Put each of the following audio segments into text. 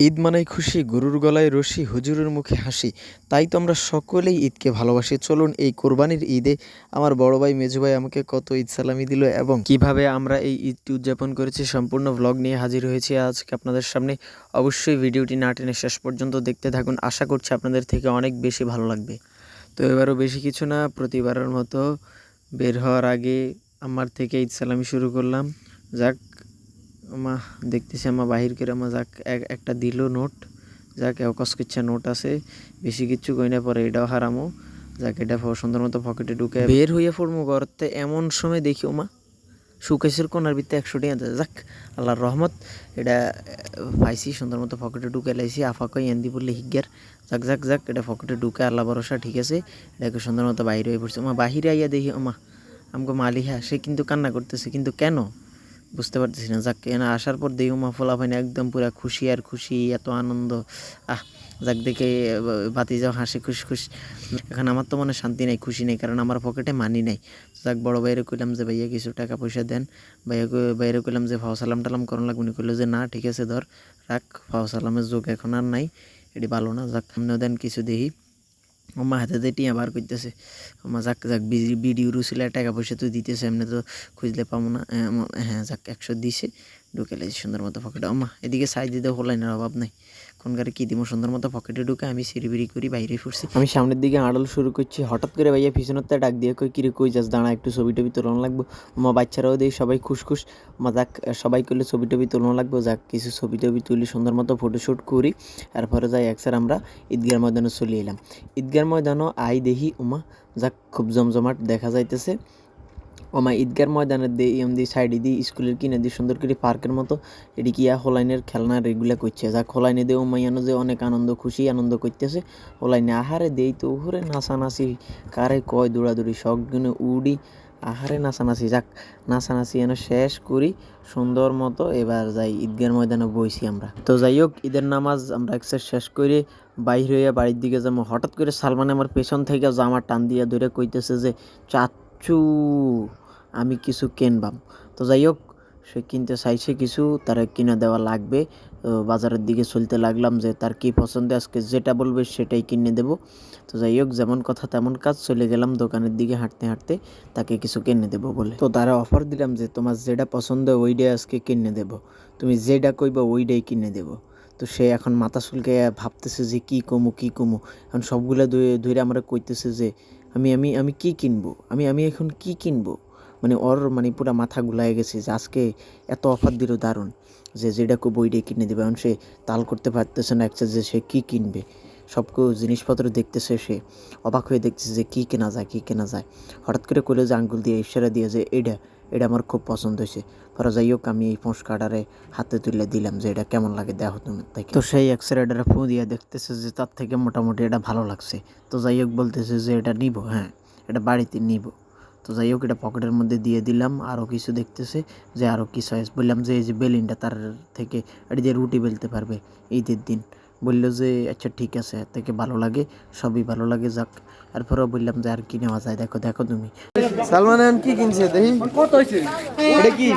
ঈদ মানেই খুশি, গরুর গলায় রশি, হুজুরের মুখে হাসি। তাই তো আমরা সকলেই ঈদকে ভালোবাসি। চলুন এই কোরবানির ঈদে আমার বড় ভাই মেজু ভাই আমাকে কত ঈদ সালামি দিল এবং কীভাবে আমরা এই ঈদটি উদযাপন করেছি সম্পূর্ণ ভ্লগ নিয়ে হাজির হয়েছি আজকে আপনাদের সামনে। অবশ্যই ভিডিওটি না টেনে শেষ পর্যন্ত দেখতে থাকুন। আশা করছি আপনাদের থেকে অনেক বেশি ভালো লাগবে। তো এবারও বেশি কিছু না, প্রতিবারের মতো বের হওয়ার আগে আমার থেকে ঈদ সালামি শুরু করলাম। যাক আমা দেখতেছি আমা বাহির করে আমা যাক, এক- একটা দিল নোট, যাক অকস কিচ্ছা নোট আছে, বেশি কিচ্ছু কই না, পরে এটাও হারামো, যাক, এটা সুন্দর মতো পকেটে ঢুকে বের হইয়া পড়মু ঘরতে, এমন সময় দেখি ওমা সুকেশের কোনার ভিতরে একশো টাকা আছে, যাক, আল্লাহর রহমত, এটা পাইছি, সুন্দর মতো পকেটে ঢুকে লাইছি, আফা কই এন্দি বললে হিগ্যার যাক যাক যাক, এটা পকেটে ঢুকে আল্লাহ ভরসা, ঠিক আছে, এটাকে সুন্দর মতো বাইরে হয়ে পড়ছে ওমা বাহিরে আইয়া দেখি ওমা আমাকে মালিহা, সে কিন্তু কান্না করতেছে, কিন্তু কেন? বুঝতে পারতেছি না। যাক, এনা আসার পর দেখি মা ফোলাফাইন একদম পুরা খুশি আর খুশি, এত আনন্দ। আহ, যাক, দেখে বাতি যাও হাসি খুশি খুশি। এখন আমার তো মনে শান্তি নেই, খুশি নেই, কারণ আমার পকেটে মানি নাই। যাক, বড় ভাইয়ের কইলাম যে, ভাইয়া, কিছু টাকা পয়সা দেন। ভাইয়া বাইরে কইলাম যে, ফাও সালাম টালাম করন লাগবে। উনি কইলো যে, না, ঠিক আছে, ধর, রাখ, ফাও সালামের যোগ এখন আর নাই, এটি ভালো না। যাক সামনেও দেন কিছু দেখি। আমার হাতে দিয়ে টিয়া বার করতেছে। আমার যাক যাক বিডিও রুসিলে টাকা পয়সা তো দিতেছে এমনি তো খুঁজলে পাবো না। হ্যাঁ, যাক একশো দিছে ঢুকে সুন্দর মতো পকেটে আমা এদিকে সাইড দিতে হলাইনের অভাব নাই। কোন গাড়ি কী দিব সুন্দর মতো পকেটে ঢুকে আমি সিঁড়ি করি, বাইরে ফুটছি আমি সামনের দিকে আড়ল শুরু করছি। হঠাৎ করে ভাইয়া পিছনের ডাক দিয়ে কই কিরে, কই যাস? দাঁড়া, একটু ছবি টবি তোলানো লাগবে। মা বাচ্চারাও দেই সবাই খুশ খুশ মা যাক, সবাই করলে ছবি টবি তোলানো লাগবে, যাক, কিছু ছবি টবি তুলি, সুন্দর মতো ফটোশ্যুট করি। তারপরে যাই একসার আমরা ঈদগার ময়দানে চলে এলাম। ঈদগার ময়দানও আই দেখি উমা, যাক, খুব জমজমাট দেখা যাইতেছে। ওমা ঈদগার ময়দানের দিয়ে এম দিয়ে সাইডে দিয়ে স্কুলের কিনে দিয়ে সুন্দর করে পার্কের মতো। এটি কি হোলাইনের খেলনা রেগুলা করছে? যাক, হোলাইনে দিয়ে ওমাইয়ানো যে অনেক আনন্দ, খুশি, আনন্দ করতেছে। হোলাইনে আহারে দেই তো উহরে নাচানাচি, কারে কয় দৌড়াদৌড়ি গুনে উড়ি, আহারে নাচানাচি। যাক, নাচানাচি এনে শেষ করি, সুন্দর মতো এবার যাই, ঈদগার ময়দানে বইছি আমরা। তো যাই হোক, ঈদের নামাজ আমরা একসাথে শেষ করে বাইর হইয়া বাড়ির দিকে যাব। হঠাৎ করে সালমান আমার পেছন থেকে জামা টান দিয়া ধরে কইতেছে যে, চাচ্চু। আমি কিছু কিনবাম। তো যাই হোক সে কিনতে চাইছে কিছু, তার কিনে দেওয়া লাগবে। বাজারের দিকে চলতে লাগলাম যে তার কি পছন্দ, আজকে যেটা বলবে সেটাই কিনে দেব। তো যাই হোক যেমন কথা তেমন কাজ, চলে গেলাম দোকানের দিকে হাঁটতে হাঁটতে তাকে কিছু কিনে দেবো বলে। তো তারা অফার দিলাম যে তোমার যেটা পছন্দ ওইটাই আজকে কিনে দেব। তুমি যেটা কইবা ওইটাই কিনে দেবো। তো সে এখন মাথা চুলকে ভাবতেছে যে কি কমু কি কমু। এখন সবগুলো ধরে- ধরে আমরা কইতেছে যে, আমি আমি আমি কি কিনবো? আমি আমি এখন কি কিনবো? মানে ওর মানে পুরো মাথা গুলায় গেছে যে আজকে এত অফার দিল দারুণ। যে যেটা কো বইটাই কিনে দেবে, এখন সে তাল করতে পারতেছে না একটা যে সে কী কিনবে। সব জিনিসপত্র দেখতেছে সে, অবাক হয়ে দেখতেছে যে কি কেনা যায়, কি কেনা যায়। হঠাৎ করে কইলো যে আঙ্গুল দিয়ে ইশারা দিয়ে যে এটা এটা আমার খুব পছন্দ হয়েছে। পরে যাই হোক, আমি এই পোঁস কাটারে হাতে তুলে দিলাম যে এটা কেমন লাগে দেখো তুমি তাই তো সেই এক্সরেটারে ফু দিয়ে দেখতেছে যে তার থেকে মোটামুটি এটা ভালো লাগছে। তো যাই হোক বলতেছে যে এটা নিব হ্যাঁ এটা বাড়িতে নিব। তো যাই হোক এটা পকেটের মধ্যে দিয়ে দিলাম। আরও কিছু দেখতেছে যে আরও কি চয়েস বললাম যে এই যে বেলিনটা তার থেকে এটা দিয়ে রুটি বেলতে পারবে ঈদের দিন। বলল যে আচ্ছা ঠিক আছে এর থেকে ভালো লাগে সবই ভালো লাগে যাক। এরপরেও বললাম যে আর কি নেওয়া যায়? দেখো দেখো তুমি। সালমান এখন কি কিনছে দেখি? কত হয়েছে এটা কি?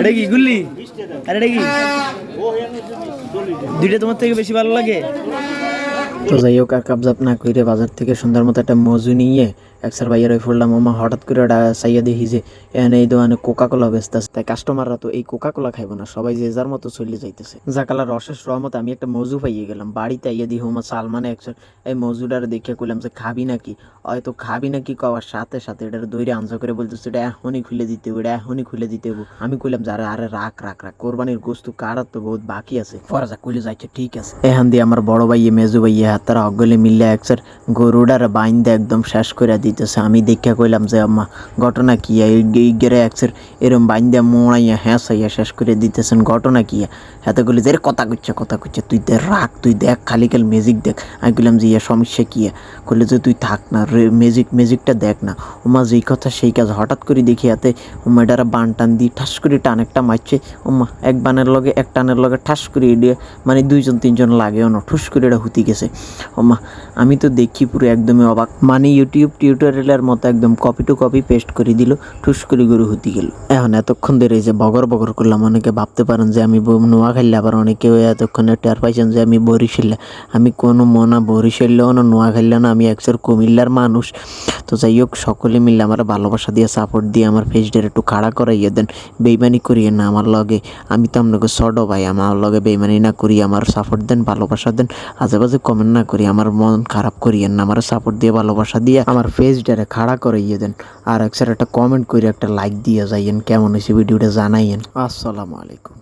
এটা কি গুল্লি? আর এটা কি? দুইটা তোমার থেকে বেশি ভালো লাগে? তো যাই হোক, আর কাবজাত না কইরে বাজার থেকে সুন্দর মতো একটা মজু নিয়ে একসার বাইয়ের ওই ফুললাম মামা হঠাৎ করে ওটা চাইয়া দেখি যে এখানে এই দোকানে কোকা কোলা বেচতেছে। তাই কাস্টমাররা তো এই কোকা কোলা খাইবো না, সবাই যে যার মতো চলে যাইতেছে। যা জাকালার অশেষ রহমত আমি একটা মজু পাইয়ে গেলাম, বাড়িতে আইয়া দিই হোমা সালমানে একশো এই মজুটার দেখে কইলাম যে খাবি নাকি? হয়তো খাবি নাকি কওয়ার সাথে সাথে এটার দইরে আনসা করে বলতেছে, এটা এখনই খুলে দিতে হবে, এটা এখনই খুলে দিতে হবে। আমি কইলাম যে আরে আরে রাখ রাখ রাখ, কোরবানির গোস্তু কাটার তো বহুত বাকি আছে। যা কইলে যাইছে ঠিক আছে। এখান দিয়ে আমার বড় ভাইয়ে, মেজু ভাইয়ে তারা অগলে মিললে একসার গরুডার বাইন্দে একদম শেষ করে দিতেছে। আমি দেখা কইলাম যে, আম্মা, ঘটনা কি গেরে একসার এরম বাইন্দে মোড়াইয়া হ্যাঁ সাইয়া শেষ করে দিতেছেন, ঘটনা কি হাতে কইলে, যে "এরে কথা কইছে কথা কইছে তুই দেখ রাখ তুই দেখ, খালি কাল ম্যাজিক দেখ। আমি কইলাম যে ইয়া সমস্যা কি কইলে, যে তুই থাক না ম্যাজিক ম্যাজিকটা দেখ না। ওমা যেই কথা সেই কাজ। হঠাৎ করে দেখি হাতে ওমা এটারা বান টান দিয়ে ঠাস করে টান একটা মারছে। ওমা এক বানের লগে, এক টানের লগে ঠাস করে মানে দুইজন, তিনজন লাগেও না, ঠুস করে এটা হুতি গেছে। ওমা, আমি তো দেখি পুরো একদমই অবাক। মানে ইউটিউব টিউটোরিয়ালের মতো একদম কপি টু কপি পেস্ট করে দিল, ঠুস করে গরু হতে গেল। এখন এতক্ষণ ধরে যে বগর বগর করলাম, অনেকে ভাবতে পারেন যে আমি নোয়া খাইলে আবার অনেকে এতক্ষণে টের পাইছেন যে আমি বরিশালে। আমি কোনো মনা বরিশালেও না নোয়া খাইলে না, আমি একচুয়াল কুমিল্লার মানুষ। তো যাই হোক, সকলে মিলে আমার ভালোবাসা দিয়ে সাপোর্ট দিয়ে আমার ফেসটার একটু খাড়া করাইয়ে দেন, বেইমানি করিয়ে না আমার লগে। আমি তো আপনাকে সডো ভাই, আমার লগে বেইমানি না করি, আমার সাপোর্ট দেন, ভালোবাসা দেন। আজে বাজে কমেন্ট না করি, আমার মন খারাপ করিয়েন না আমার সাপোর্ট দিয়ে, ভালোবাসা দিয়ে, আমার ফেসটারে খাড়া করাইয়ে দেন। আর একসাথে একটা কমেন্ট করে একটা লাইক দিয়ে যাইয়েন, কেমন হয়েছে ভিডিওটা জানাইয়েন। আসসালামু আলাইকুম।